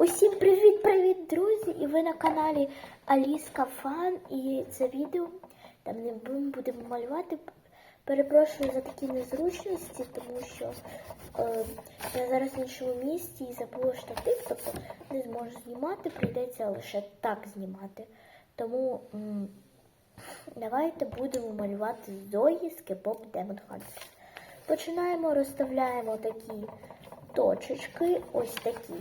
Усім привіт-привіт, друзі! І ви на каналі Аліска Фан. І це відео, там не будемо малювати. Перепрошую за такі незручності, тому що е, я зараз в іншому місці і забула штатив, тобто не зможу знімати, прийдеться лише так знімати. Тому м, давайте будемо малювати Зої з K-pop Demon Hunters. Починаємо, розставляємо такі точечки, ось такі.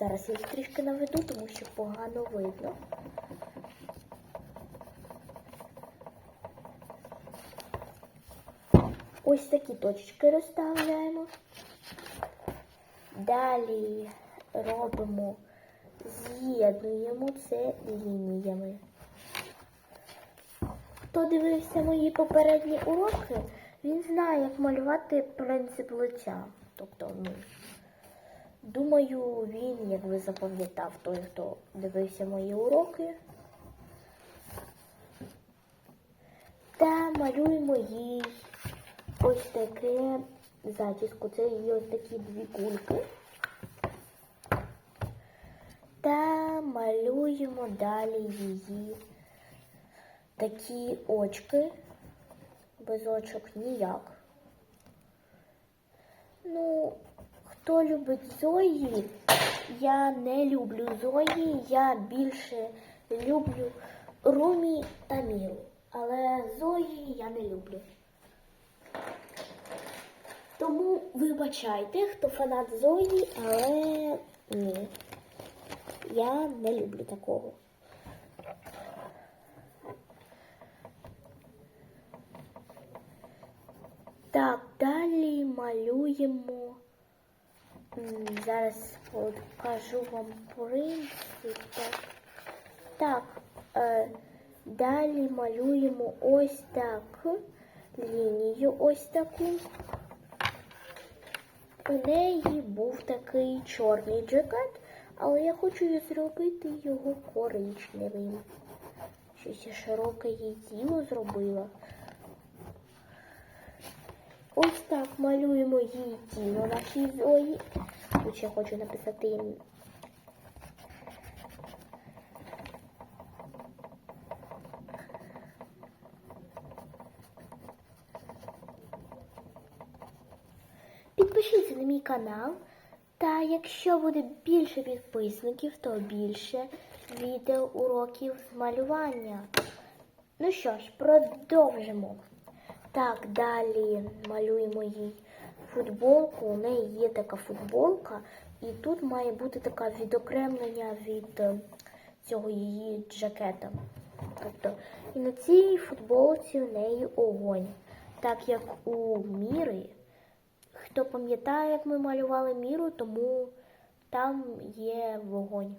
Зараз я їх трішки наведу, тому що погано видно. Ось такі точечки розставляємо. Далі робимо, з'єднуємо це лініями. Хто дивився мої попередні уроки, він знає, як малювати принцип лиця. Тобто, ну, думаю, він, як ви запам'ятав, той, хто дивився мої уроки. Та малюємо їй ось таке зачіску. Це її ось такі дві кульки. Та малюємо далі її такі очки. Без очок ніяк. Ну, хто любить Зої, я не люблю Зої, я більше люблю Румі та Міру. Але Зої я не люблю. Тому вибачайте, хто фанат Зої, але ні. Я не люблю такого. Так, далі малюємо. Зараз покажу вам принцип. Так, е, далі малюємо ось так лінію ось таку. У неї був такий чорний джакет, але я хочу зробити його коричневим. Щось я широке їй тіло зробила. Ось так малюємо її тіло нашій Зої. Тут ще хочу написати їм. Підпишіться на мій канал. Та якщо буде більше підписників, то більше відео уроків з малювання. Ну що ж, продовжимо. Так, далі малюємо їй футболку. У неї є така футболка, і тут має бути таке відокремлення від е, цього її джакета. Тобто, і на цій футболці у неї огонь. Так як у Міри, хто пам'ятає, як ми малювали міру, тому там є вогонь.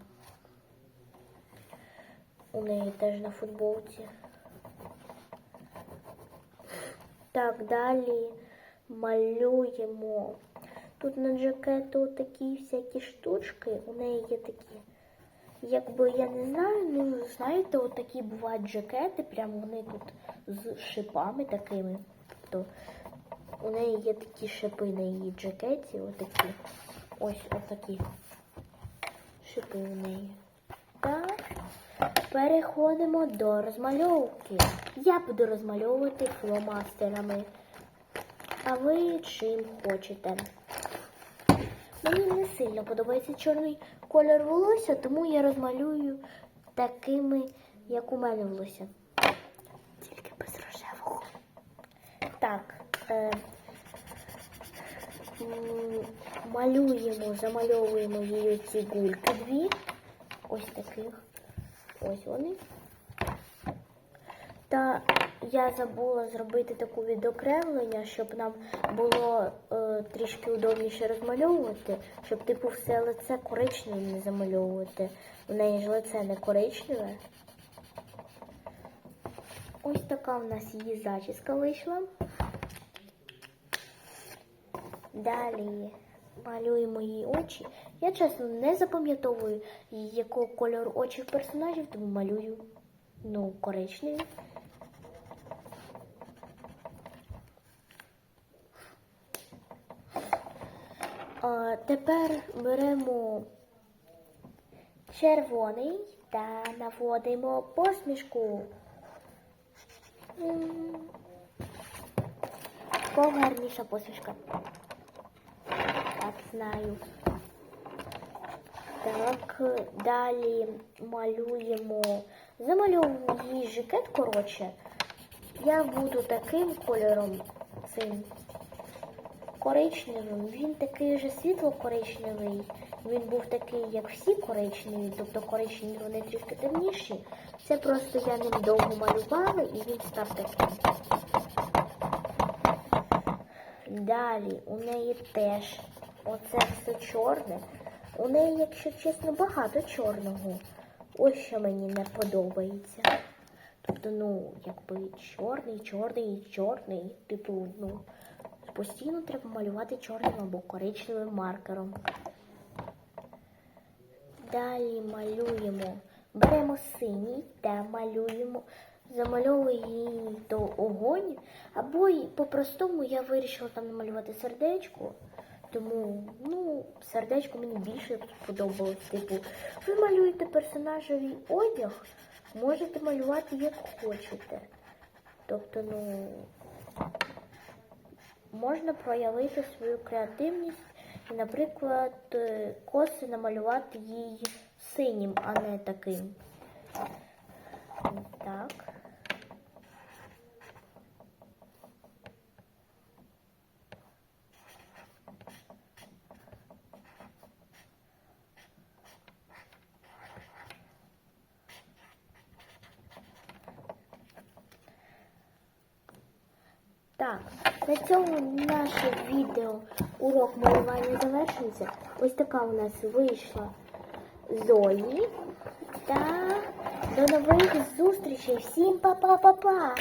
У неї теж на футболці. Так, далі малюємо. Тут на джакету такі всякі штучки, у неї є такі. Якби я не знаю, ну знаєте, от бувають джакети, прямо вони тут з шипами такими. Тобто у неї є такі шипи на її джакеті, отакі. Ось отакі шипи у неї. Так. Переходимо до розмальовки. Я буду розмальовувати фломастерами. А ви чим хочете. Мені не сильно подобається чорний колір волосся, тому я розмалюю такими, як у мене волосся. Тільки без рожевого. Так. Е, малюємо, замальовуємо її ці гульки дві. Ось таких. Ось вони. Та я забула зробити таку відокремлення, щоб нам було е, трішки удобніше розмальовувати, щоб типу все лице коричневим не замальовувати. У неї ж лице не коричневе. Ось така у нас її зачіска вийшла. Далі малюємо її очі. Я чесно не запам'ятовую, якого кольору очі персонажів, тому малюю ну, коричневі. А, тепер беремо червоний та наводимо посмішку. Погарніша посмішка. Так, знаю. Так, далі малюємо. Замальовуємо її жакет, коротше. Я буду таким кольором цим коричневим. Він такий же світло-коричневий. Він був такий, як всі коричневі, тобто коричневі вони трішки темніші. Це просто я ним довго малювала і він став таким. Далі у неї теж оце все чорне. У неї, якщо чесно, багато чорного. Ось що мені не подобається. Тобто, ну, якби чорний, чорний, чорний. Типу, ну, постійно треба малювати чорним або коричневим маркером. Далі малюємо. Беремо синій та малюємо, замальовуємо її до огонь. Або по-простому я вирішила там намалювати сердечко. Тому, ну, сердечко мені більше сподобалось. Типу, ви малюєте персонажевий одяг, можете малювати як хочете. Тобто, ну, можна проявити свою креативність і, наприклад, е, коси намалювати їй синім, а не таким. Так. Так, на цьому наше відео урок малювання завершується. Ось така у нас вийшла Зої. Та до нових зустрічей. Всім па-па-па-па!